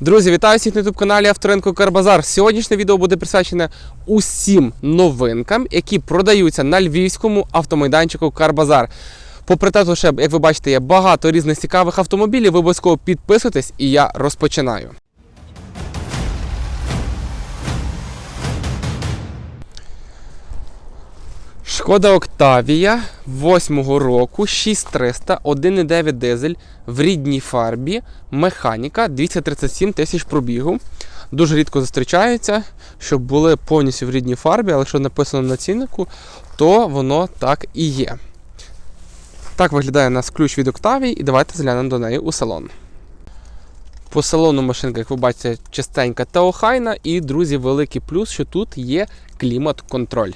Друзі, вітаю всіх на youtube каналі Авторинку Карбазар. Сьогоднішнє відео буде присвячене усім новинкам, які продаються на львівському автомайданчику Карбазар. Попри те, що, як ви бачите, є багато різних цікавих автомобілів, ви обов'язково підписуйтесь і я розпочинаю. Шкода Октавія 8-го року 6300, 1,9 дизель в рідній фарбі, механіка 237 тисяч пробігу. Дуже рідко зустрічаються, щоб були повністю в рідній фарбі, але якщо написано на ціннику, то воно так і є. Так виглядає у нас ключ від Октавії, і давайте заглянемо до неї у салон. По салону машинка, як ви бачите, чистенька та охайна, і, друзі, великий плюс, що тут є клімат-контроль.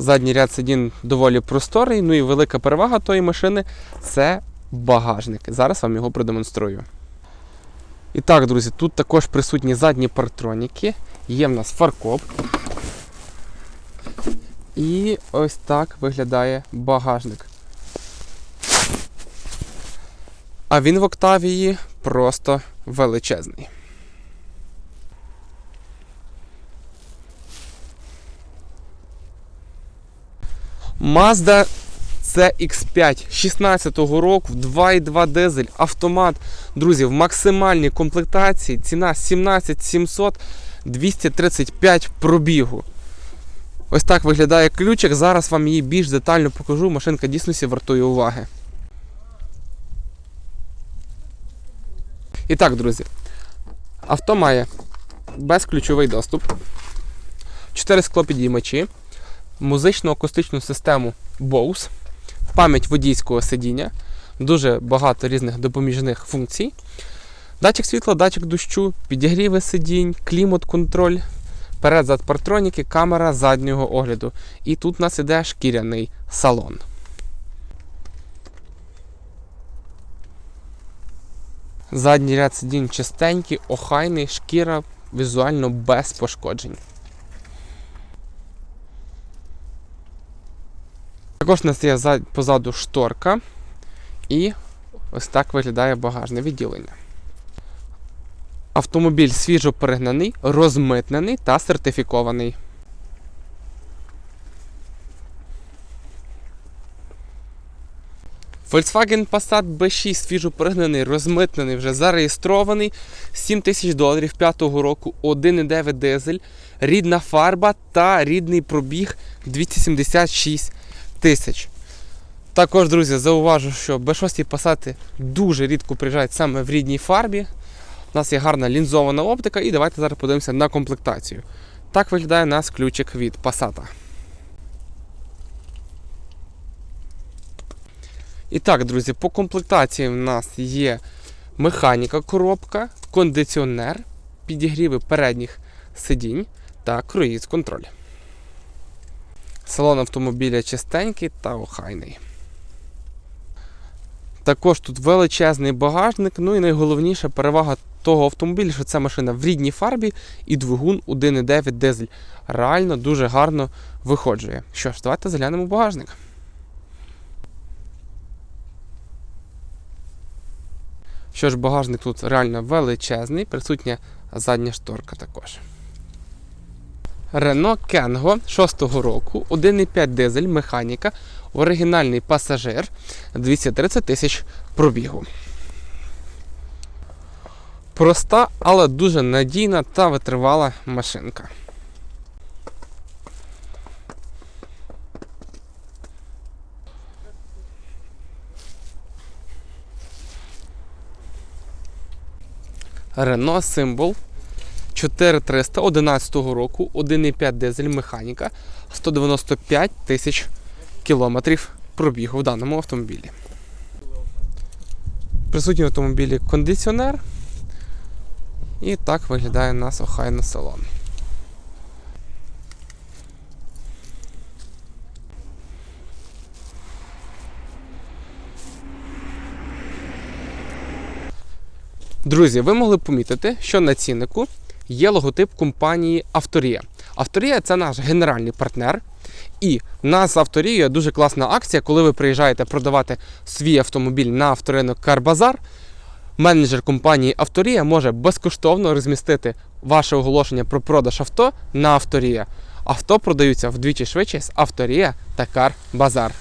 Задній ряд сидінь доволі просторий, ну і велика перевага тої машини це багажник. Зараз вам його продемонструю. І так, друзі, тут також присутні задні партроніки, є в нас фаркоп. І ось так виглядає багажник. А він в Октавії просто величезний. Mazda CX5 16-го року, 2,2 дизель, автомат. Друзі, в максимальній комплектації ціна 17 700 235 пробігу. Ось так виглядає ключик. Зараз вам її більш детально покажу. Машинка дійсно вартує уваги. І так, друзі, авто має безключовий доступ, 4 склопідіймачі, музично акустичну систему Bose, пам'ять водійського сидіння, дуже багато різних допоміжних функцій. Датчик світла, датчик дощу, підігріви сидінь, клімат-контроль, перед-зад партроніки, камера заднього огляду. І тут у нас іде шкіряний салон. Задній ряд сидінь чистенький, охайний, шкіра візуально без пошкоджень. Також у нас є позаду шторка. І ось так виглядає багажне відділення. Автомобіль свіжо перегнаний, розмитнений та сертифікований. Volkswagen Passat B6 свіжо перегнаний, розмитнений, вже зареєстрований. 7 тисяч доларів 5-го року, 1,9 дизель, рідна фарба та рідний пробіг 276 тисяч. Також, друзі, зауважу, що B6 Passat дуже рідко приїжджають саме в рідній фарбі. У нас є гарна лінзована оптика, і давайте зараз подивимося на комплектацію. Так виглядає у нас ключик від Passat. І так, друзі, по комплектації в нас є механіка коробка, кондиціонер, підігріви передніх сидінь та круїз контроль. Салон автомобіля чистенький та охайний. Також тут величезний багажник, ну і найголовніша перевага того автомобіля, що це машина в рідній фарбі і двигун 1,9 дизель. Реально дуже гарно виходжує. Що ж, давайте заглянемо в багажник. Що ж, багажник тут реально величезний, присутня задня шторка також. Renault Kangoo 6-го року, 1,5 дизель, механіка, оригінальний пасажир, 230 тисяч пробігу. Проста, але дуже надійна та витривала машинка. Renault Symbol 4300 11 року, 1,5 дизель механіка, 195 тисяч кілометрів пробігу в даному автомобілі. Присутній в автомобілі кондиціонер. І так виглядає нас охайно салон. Друзі, ви могли помітити, що на ціннику є логотип компанії Авторія. Авторія це наш генеральний партнер. І в нас з Авторією дуже класна акція, коли ви приїжджаєте продавати свій автомобіль на авторинок Карбазар. менеджер компанії Авторія може безкоштовно розмістити ваше оголошення про продаж авто на Авторія. Авто продаються вдвічі швидше з Авторія та Кар Базар.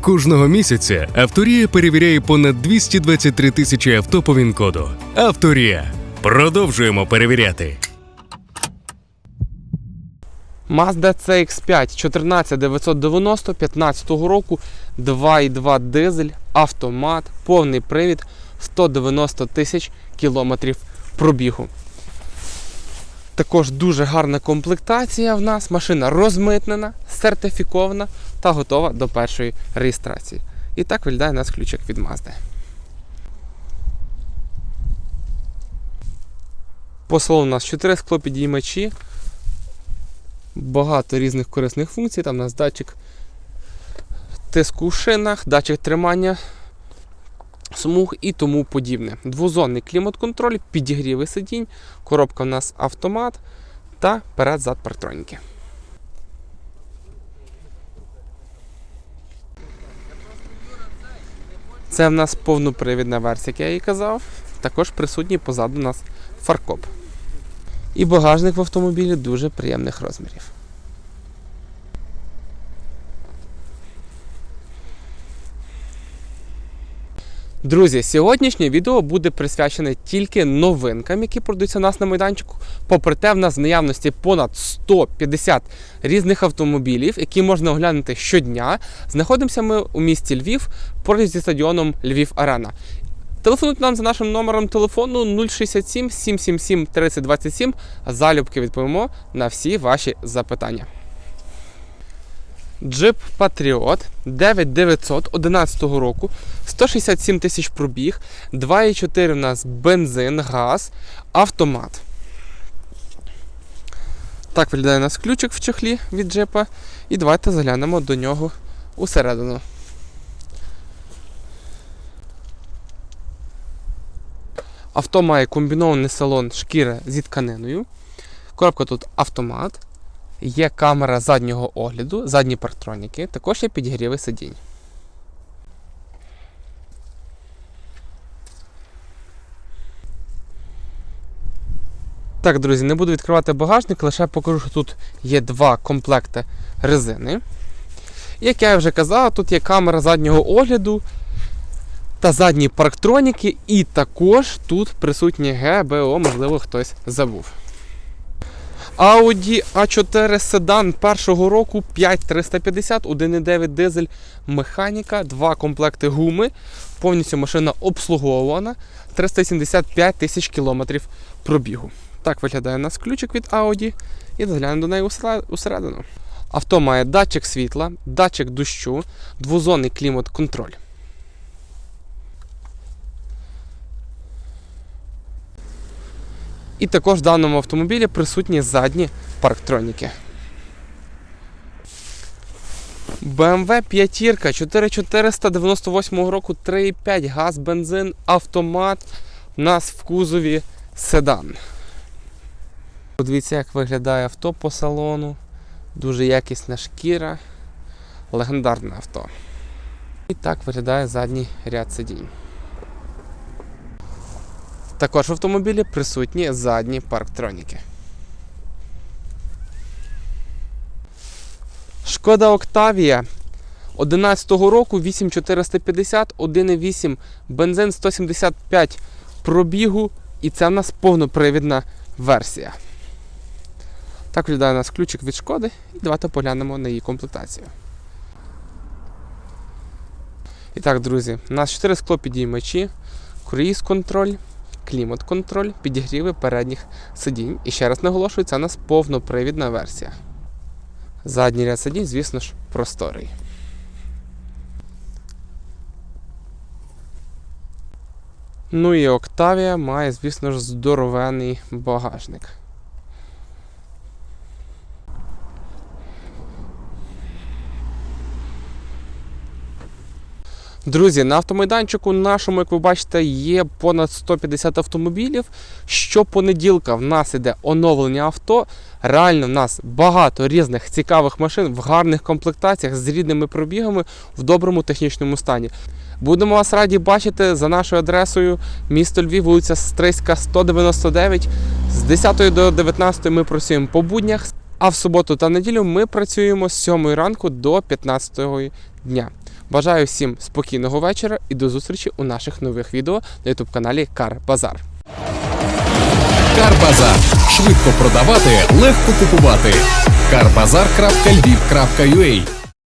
Кожного місяця Авторія перевіряє понад 223 тисячі авто по ВІН-коду. Авторія. Продовжуємо перевіряти. Mazda CX5 14990 15 року 2,2 дизель, автомат, повний привід, 190 тисяч кілометрів пробігу. Також дуже гарна комплектація в нас. Машина розмитнена, сертифікована та готова до першої реєстрації. І так виглядає у нас ключик від Mazda. По салону у нас 4 склопідіймачі, багато різних корисних функцій. Там у нас датчик тиску у шинах, датчик тримання смуг і тому подібне. Двозонний клімат-контроль, підігріви сидінь, коробка у нас автомат та перед-зад партроніки. Це в нас повнопривідна версія, як я і казав. Також присутній позаду нас фаркоп. І багажник в автомобілі дуже приємних розмірів. Друзі, сьогоднішнє відео буде присвячене тільки новинкам, які продаються у нас на майданчику. Попри те, в нас в наявності понад 150 різних автомобілів, які можна оглянути щодня. Знаходимося ми у місті Львів поруч зі стадіоном Львів Арена. Телефонуйте нам за нашим номером телефону 067 777 3027. Залюбки відповімо на всі ваші запитання. Jeep Patriot 9900 11 року, 167 тисяч пробіг, 2,4 у нас бензин, газ, автомат. Так виглядає у нас ключик в чехлі від джипа. І давайте заглянемо до нього усередину. Авто має комбінований салон шкіра зі тканиною. Коробка тут автомат. Є камера заднього огляду, задні парктроніки, також є підігріви сидінь. Так, друзі, не буду відкривати багажник, лише покажу, що тут є два комплекти резини. Як я вже казав, тут є камера заднього огляду та задні парктроніки, і також тут присутнє ГБО, можливо, хтось забув. Audi A4 седан першого року 5350, 1,9 дизель, механіка, два комплекти гуми. Повністю машина обслуговувана, 375 тисяч кілометрів пробігу. Так виглядає у нас ключик від Audi і заглянемо до неї усередину. Авто має датчик світла, датчик дощу, двозонний клімат-контроль. І також в даному автомобілі присутні задні парктроніки. BMW 5 4498 року 3,5 газ, бензин, автомат. У нас в кузові седан. Подивіться, як виглядає авто по салону. Дуже якісна шкіра. Легендарне авто. І так виглядає задній ряд сидінь. Також в автомобілі присутні задні парктроніки. Шкода Октавія 11-го року 8450, 1,8 бензин 175 пробігу, і це в нас повнопривідна версія. Так виглядає у нас ключик від шкоди, і давайте поглянемо на її комплектацію. І так, друзі, у нас 4 склопідіймачі, круїз контроль, клімат-контроль, підігріви передніх сидінь. І ще раз наголошую, це у нас повнопривідна версія. Задній ряд сидінь, звісно ж, просторий. Ну і Октавія має, звісно ж, здоровений багажник. Друзі, на автомайданчику нашому, як ви бачите, є понад 150 автомобілів. Щопонеділка в нас іде оновлення авто. Реально, в нас багато різних цікавих машин в гарних комплектаціях з рідними пробігами в доброму технічному стані. Будемо вас раді бачити за нашою адресою місто Львів, вулиця Стрийська, 199. З 10 до 19 ми працюємо по буднях, а в суботу та неділю ми працюємо з 7 ранку до 15 дня. Бажаю всім спокійного вечора і до зустрічі у наших нових відео на youtube каналі Кар Базар. Карбазар. Швидко продавати, легко купувати. Карбазар.львів.ua